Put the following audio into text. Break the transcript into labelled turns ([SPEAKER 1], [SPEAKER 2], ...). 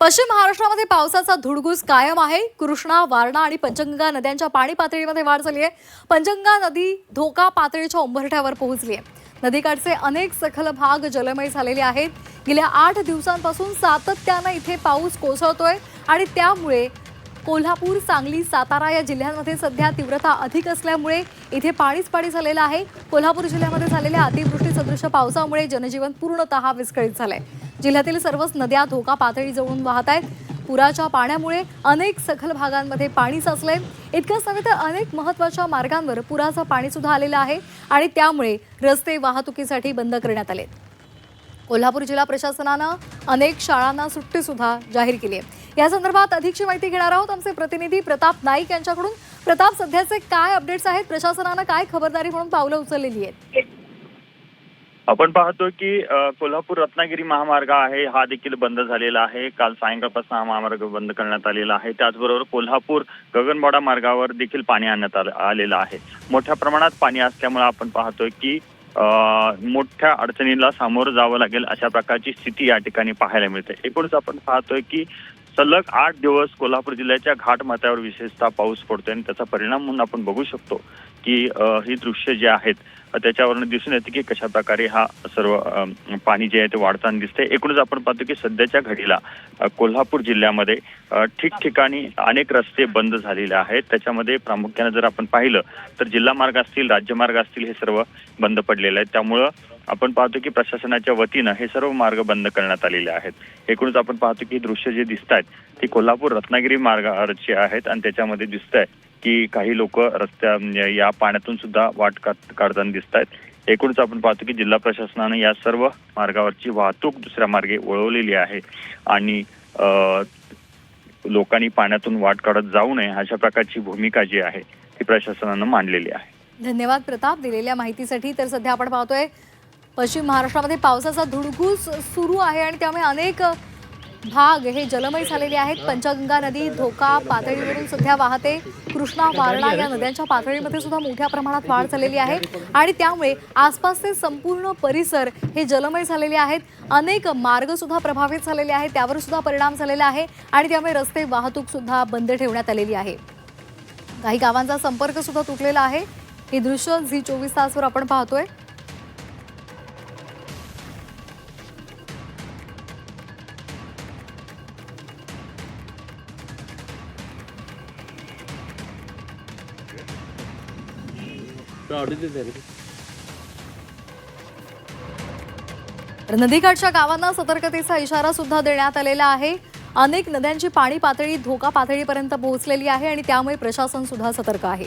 [SPEAKER 1] पश्चिम महाराष्ट्रामध्ये पावसाचा धुडगूस कायम आहे. कृष्णा वारणा आणि पंचगंगा नद्यांच्या पाणी पातळीमध्ये वाढ झाली आहे. पंचगंगा नदी धोका पातळीच्या उंबरठ्यावर पोहोचली आहे. नदीकाठचे अनेक सखल भाग जलमय झालेले आहेत. गेल्या आठ दिवसांपासून सातत्यानं इथे पाऊस कोसळतोय आणि त्यामुळे कोल्हापूर सांगली सातारा या जिल्ह्यांमध्ये सध्या तीव्रता अधिक असल्यामुळे इथे पाणीच पाणी झालेलं आहे. कोल्हापूर जिल्ह्यामध्ये झालेल्या अतिवृष्टी सदृश पावसामुळे जनजीवन पूर्णतः विस्कळीत झालंय. जिल्ह्यातील सर्वच नद्या धोका पातळी जवळून वाहत आहेत. पुराच्या पाण्यामुळे अनेक सखल भागांमध्ये पाणी साचलंय. इतकंच नव्हे तर अनेक महत्त्वाच्या मार्गांवर पुराचं पाणी सुद्धा आलेलं आहे आणि त्यामुळे रस्ते वाहतुकीसाठी बंद करण्यात आले कोल्हापूर जिल्हा प्रशासनानं अनेक शाळांना सुट्टी सुद्धा जाहीर केली आहे. या संदर्भात अधिकची माहिती घेणार आहोत आमचे प्रतिनिधी प्रताप नाईक यांच्याकडून. प्रताप सध्याचे काय अपडेट्स आहेत? प्रशासनानं काय खबरदारी म्हणून पावलं उचललेली आहेत?
[SPEAKER 2] आपण पाहतो की कोल्हापूर रत्नागिरी महामार्ग आहे हा देखील बंद झालेला आहे. काल सायंकाळपासून हा महामार्ग बंद करण्यात आलेला आहे. त्याचबरोबर कोल्हापूर गगनबाडा मार्गावर देखील पाणी आणण्यात आलेलं आहे. मोठ्या प्रमाणात पाणी असल्यामुळे आपण पाहतोय की मोठ्या अडचणीला सामोरं जावं लागेल अशा प्रकारची स्थिती या ठिकाणी पाहायला मिळते. एकूणच आपण पाहतोय की सलग आठ दिवस कोल्हापूर जिल्ह्याच्या घाटमाथ्यावर विशेषतः पाऊस पडतोय आणि त्याचा परिणाम म्हणून आपण बघू शकतो की ही दृश्य जे आहेत त्याच्यावरून दिसून येते की कशा प्रकारे हा सर्व पाणी जे आहे ते वाढताना दिसते एकूणच आपण पाहतो की सध्याच्या घडीला कोल्हापूर जिल्ह्यामध्ये ठिकठिकाणी अनेक रस्ते बंद झालेले आहेत. त्याच्यामध्ये प्रामुख्याने जर आपण पाहिलं तर जिल्हा मार्ग असतील राज्यमार्ग असतील हे सर्व बंद पडलेले आहेत. त्यामुळं आपण पाहतो की प्रशासनाच्या वतीनं हे सर्व मार्ग बंद करण्यात आलेले आहेत. एकूणच आपण पाहतो की दृश्य जे दिसत आहेत ती कोल्हापूर रत्नागिरी मार्गावरची आहेत आणि त्याच्यामध्ये दिसत आहे की काही लोक रस्त्या म्हणजे या पाण्यातून सुद्धा वाट काढ- काढताना दिसत आहेत एकूणच आपण पाहतो की जिल्हा प्रशासनानं या सर्व मार्गावरची वाहतूक दुसऱ्या मार्गे वळवलेली आहे आणि लोकांनी पाण्यातून वाट काढत जाऊ नये अशा प्रकारची भूमिका जी आहे ती प्रशासनानं मांडलेली आहे.
[SPEAKER 1] धन्यवाद प्रताप दिलेल्या माहितीसाठी. तर सध्या आपण पाहतोय पश्चिम महाराष्ट्रामध्ये पावसाचा धुडगूस सुरू आहे आणि त्यामुळे अनेक भाग हे जलमय झालेले आहेत. पंचगंगा नदी धोका पातळीवरून सध्या वाहते कृष्णा वारणा या नद्यांच्या पातळीमध्ये सुद्धा मोठ्या प्रमाणात वाढ झालेली आहे. आणि त्यामुळे आसपासचे संपूर्ण परिसर हे जलमय झालेले आहेत. अनेक मार्ग सुद्धा प्रभावित झालेले आहेत. त्यावर सुद्धा परिणाम झालेला आहे आणि त्यामुळे रस्ते वाहतूक सुद्धा बंद ठेवण्यात आलेली आहे. काही गावांचा संपर्क सुद्धा तुटलेला आहे. हे दृश्य झी चोवीस तासवर आपण पाहतोय. तर नदीकाठच्या गावांना सतर्कतेचा इशारा सुद्धा देण्यात आलेला आहे. अनेक नद्यांची पाणी पातळी धोका पातळीपर्यंत पोहोचलेली आहे आणि त्यामुळे प्रशासन सुद्धा सतर्क आहे.